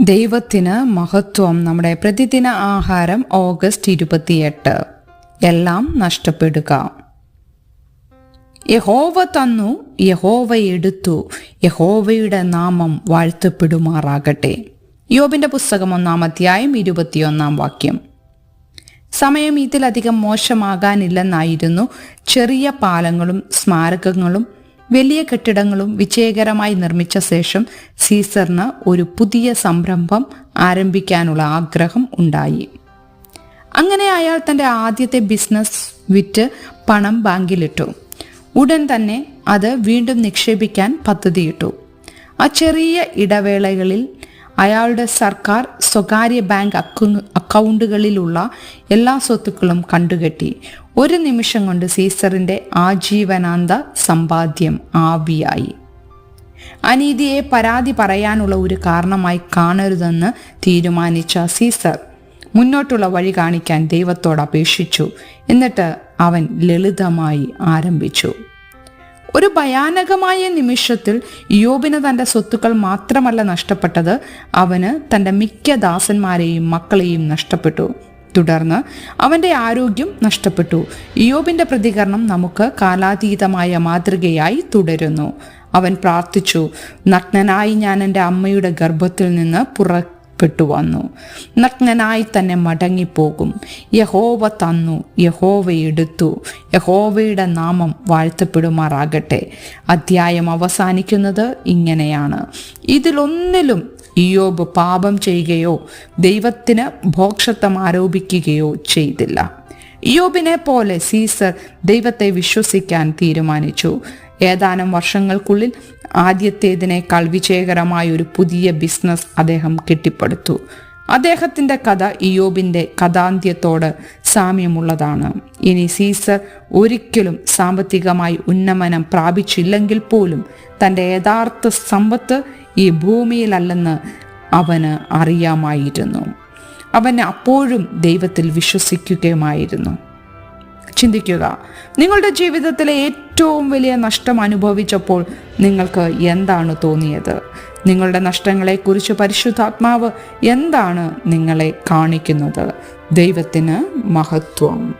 ദൈവത്തിന് മഹത്വം നമ്മുടെ പ്രതിദിന ആഹാരം ഓഗസ്റ്റ് ഇരുപത്തിയെട്ട്. എല്ലാം നഷ്ടപ്പെടുക. യഹോവ തന്നു യഹോവ എടുത്തു യഹോവയുടെ നാമം വാഴ്ത്തപ്പെടുമാറാകട്ടെ. യോബിന്റെ പുസ്തകം ഒന്നാം അധ്യായം ഇരുപത്തിയൊന്നാം വാക്യം. സമയം ഇതിലധികം മോശമാകാനില്ലെന്നായിരുന്നു ചെറിയ പാലങ്ങളും സ്മാരകങ്ങളും വലിയ കെട്ടിടങ്ങളും വിജയകരമായി നിർമ്മിച്ച ശേഷം സീസറിന് ഒരു പുതിയ സംരംഭം ആരംഭിക്കാനുള്ള ആഗ്രഹം ഉണ്ടായി. അങ്ങനെ അയാൾ തന്റെ ആദ്യത്തെ ബിസിനസ് വിറ്റ് പണം ബാങ്കിലിട്ടു. ഉടൻ തന്നെ അത് വീണ്ടും നിക്ഷേപിക്കാൻ പദ്ധതിയിട്ടു. ആ ചെറിയ ഇടവേളകളിൽ അയാളുടെ സർക്കാർ സ്വകാര്യ ബാങ്ക് അക്കൗ- അക്കൗണ്ടുകളിലുള്ള എല്ലാ സ്വത്തുക്കളും കണ്ടുകെട്ടി. ഒരു നിമിഷം കൊണ്ട് സീസറിന്റെ ആജീവനാന്ത സമ്പാദ്യം ആവിയായി. അനീതിയെ പരാതി പറയാനുള്ള ഒരു കാരണമായി കാണരുതെന്ന് തീരുമാനിച്ച സീസർ മുന്നോട്ടുള്ള വഴി കാണിക്കാൻ ദൈവത്തോട് അപേക്ഷിച്ചു. എന്നിട്ട് അവൻ ലളിതമായി ആരംഭിച്ചു. ഒരു ഭയാനകമായ നിമിഷത്തിൽ യോബിന് തന്റെ സ്വത്തുക്കൾ മാത്രമല്ല നഷ്ടപ്പെട്ടത്. അവന് തന്റെ മിക്ക ദാസന്മാരെയും മക്കളെയും നഷ്ടപ്പെട്ടു. തുടർന്ന് അവന്റെ ആരോഗ്യം നഷ്ടപ്പെട്ടു. യോബിന്റെ പ്രതികരണം നമുക്ക് കാലാതീതമായ മാതൃകയായി തുടരുന്നു. അവൻ പ്രാർത്ഥിച്ചു നഗ്നനായി ഞാൻ എന്റെ അമ്മയുടെ ഗർഭത്തിൽ നിന്ന് പുറപ്പെട്ടു വന്നു. നഗ്നനായി തന്നെ മടങ്ങിപ്പോകും. യഹോവ തന്നു യഹോവ എടുത്തു. യഹോവയുടെ നാമം വാഴ്ത്തപ്പെടുമാറാകട്ടെ. അധ്യായം അവസാനിക്കുന്നത് ഇങ്ങനെയാണ്. ഇതിലൊന്നിലും ഇയോബ് പാപം ചെയ്യുകയോ ദൈവത്തിന് ഭോക്ഷത്വം ആരോപിക്കുകയോ ചെയ്തില്ല. ഇയോബിനെ പോലെ സീസർ ദൈവത്തെ വിശ്വസിക്കാൻ തീരുമാനിച്ചു. ഏതാനും വർഷങ്ങൾക്കുള്ളിൽ ആദ്യത്തേതിനേക്കാൾ വിജയകരമായ ഒരു പുതിയ ബിസിനസ് അദ്ദേഹം കെട്ടിപ്പടുത്തു. അദ്ദേഹത്തിന്റെ കഥ ഇയോബിന്റെ കഥാന്ത്യത്തോട് സാമ്യമുള്ളതാണ്. ഇനി സീസർ ഒരിക്കലും സാമ്പത്തികമായി ഉന്നമനം പ്രാപിച്ചില്ലെങ്കിൽ പോലും തന്റെ യഥാർത്ഥ സമ്പത്ത് ഈ ഭൂമിയിലല്ലെന്ന് അവന് അറിയാമായിരുന്നു. അവൻ അപ്പോഴും ദൈവത്തിൽ വിശ്വസിക്കുകയുമായിരുന്നു. ചിന്തിക്കുക നിങ്ങളുടെ ജീവിതത്തിലെ ഏറ്റവും വലിയ നഷ്ടം അനുഭവിച്ചപ്പോൾ നിങ്ങൾക്ക് എന്താണ് തോന്നിയത്? നിങ്ങളുടെ നഷ്ടങ്ങളെക്കുറിച്ച് പരിശുദ്ധാത്മാവ് എന്താണ് നിങ്ങളെ കാണിക്കുന്നത്? ദൈവത്തിന് മഹത്വം.